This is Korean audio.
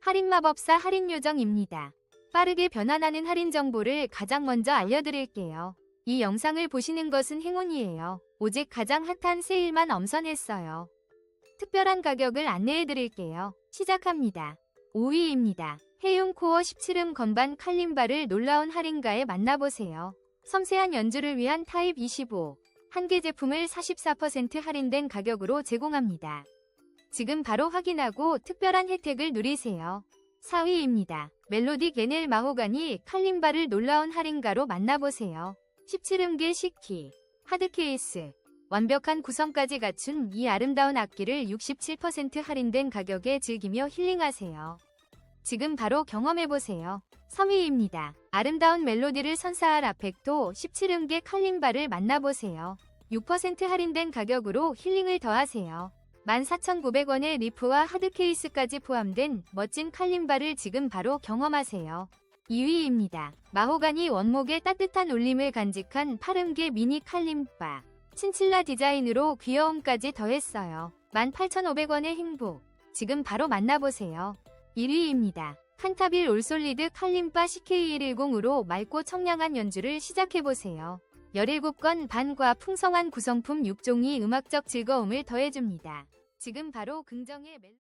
할인마법사 할인요정입니다. 빠르게 변환하는 할인 정보를 가장 먼저 알려드릴게요. 이 영상을 보시는 것은 행운이에요. 오직 가장 핫한 세일만 엄선했어요. 특별한 가격을 안내해드릴게요. 시작합니다. 5위입니다. 해용 코어 17음 건반 칼림바를 놀라운 할인가에 만나보세요. 섬세한 연주를 위한 타입 25. 한 개 제품을 44% 할인된 가격으로 제공합니다. 지금 바로 확인하고 특별한 혜택을 누리세요. 4위입니다. 멜로디 게넬 마호가니 칼림바를 놀라운 할인가로 만나보세요. 17음계 시키, 하드 케이스, 완벽한 구성까지 갖춘 이 아름다운 악기를 67% 할인된 가격에 즐기며 힐링하세요. 지금 바로 경험해보세요. 3위입니다. 아름다운 멜로디를 선사할 아펙토 17음계 칼림바를 만나보세요. 6% 할인된 가격으로 힐링을 더하세요. 14,900원의 리프와 하드 케이스까지 포함된 멋진 칼림바를 지금 바로 경험하세요. 2위입니다. 마호가니 원목의 따뜻한 울림을 간직한 파름계 미니 칼림바. 친칠라 디자인으로 귀여움까지 더했어요. 18,500원의 행복. 지금 바로 만나보세요. 1위입니다. 칸타빌 올솔리드 칼림바 CK110으로 맑고 청량한 연주를 시작해보세요. 17건 반과 풍성한 구성품 6종이 음악적 즐거움을 더해줍니다. 지금 바로 긍정의 멜...